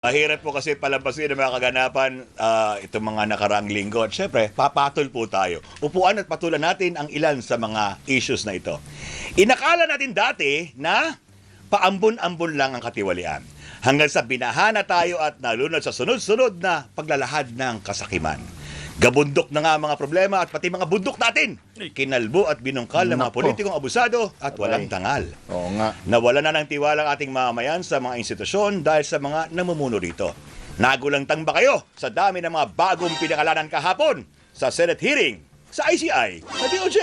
Mahirap po kasi palampasin ang mga kaganapan ah, itong mga nakaraang linggo. At syempre, papatol po tayo. Upuan at patulan natin ang ilan sa mga issues na ito. Inakala natin dati na paambon-ambon lang ang katiwalian. Hanggang sa binahana tayo at nalunod sa sunod-sunod na paglalahad ng kasakiman. Gabundok na nga ang mga problema at pati mga bundok natin. Kinalbo at binungkal ng mga Nako. politikong abusado at walang tangal. Oo nga. Nawala na ng tiwala ang ating mamamayan sa mga institusyon dahil sa mga namumuno rito. Nagulantang ba kayo sa dami ng mga bagong pinakalanan kahapon sa Senate hearing, sa ICI, sa DOJ,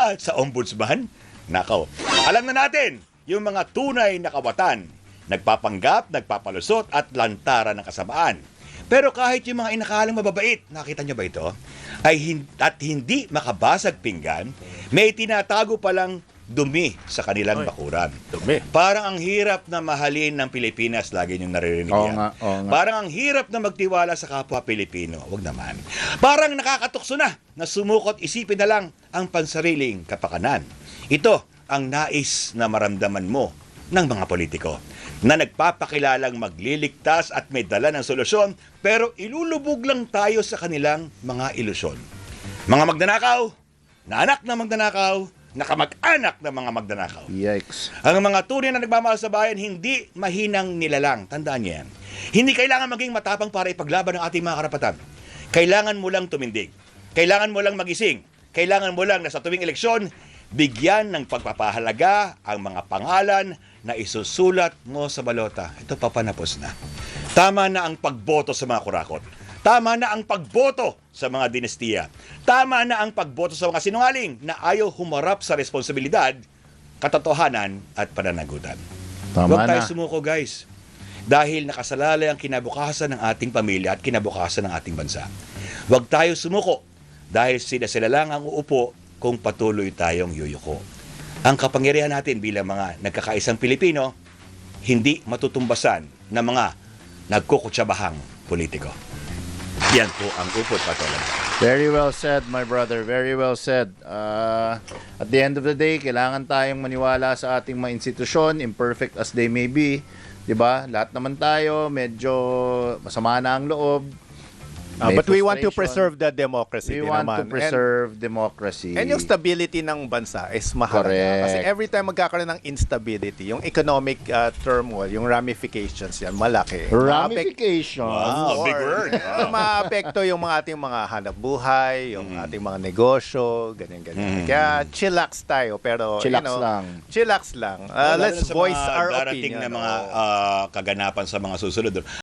at sa Ombudsman? Nakaw, alam na natin yung mga tunay na kawatan, nagpapanggap, nagpapalusot at lantaran ng kasamaan. Pero kahit yung mga inakalang mababait, nakita nyo ba ito? Ay hin- at hindi makabasag pinggan, may tinatago palang dumi sa kanilang bakuran. Dumi. Parang ang hirap na mahalin ng Pilipinas, lagi niyong naririnig Oo yan. nga, oo nga. Parang ang hirap na magtiwala sa kapwa Pilipino. Wag naman. Parang nakakatukso na na sumukot isipin na lang ang pansariling kapakanan. Ito ang nais na maramdaman mo ng mga politiko na nagpapakilalang magliligtas at may dala ng solusyon pero ilulubog lang tayo sa kanilang mga ilusyon. Mga magnanakaw, na anak ng magnanakaw, nakamag-anak ng mga magnanakaw. Yikes. Ang mga tunay na nagmamahal sa bayan, hindi mahinang nilalang. Tandaan niyo yan. Hindi kailangan maging matapang para ipaglaban ang ating mga karapatan. Kailangan mo lang tumindig. Kailangan mo lang magising. Kailangan mo lang na sa tuwing eleksyon, bigyan ng pagpapahalaga ang mga pangalan na isusulat mo sa balota. Ito papanapos na. Tama na ang pagboto sa mga kurakot. Tama na ang pagboto sa mga dinastiya. Tama na ang pagboto sa mga sinungaling na ayaw humarap sa responsibilidad, katotohanan at pananagutan. Tama Huwag tayo na. sumuko guys. Dahil nakasalalay ang kinabukasan ng ating pamilya at kinabukasan ng ating bansa. Huwag tayo sumuko dahil sila-sila lang ang uupo kung patuloy tayong yuyuko. Ang kapangyarihan natin bilang mga nagkakaisang Pilipino, hindi matutumbasan ng mga nagkukutsabahang politiko. Yan po ang upot patuloy. Very well said, my brother. Very well said. Uh, at the end of the day, kailangan tayong maniwala sa ating mga institusyon, imperfect as they may be. 'Di ba? Lahat naman tayo medyo masama na ang loob. Ah, May but we want to preserve the democracy We din want naman. to preserve democracy. And, and yung stability ng bansa is mahalaga. Correct. Kasi every time magkakaroon ng instability, yung economic uh, turmoil, yung ramifications yan, malaki. Maapek- Ramification. Wow, big or- word. Uh, maapekto yung mga ating mga hanap buhay, yung ating mga negosyo, ganyan-ganyan. Mm. Kaya chillax tayo, pero Chillax you know, lang. Chillax lang. Uh, Lalo let's na sa voice mga our darating opinion. na mga ah, kaganapan sa mga susunod.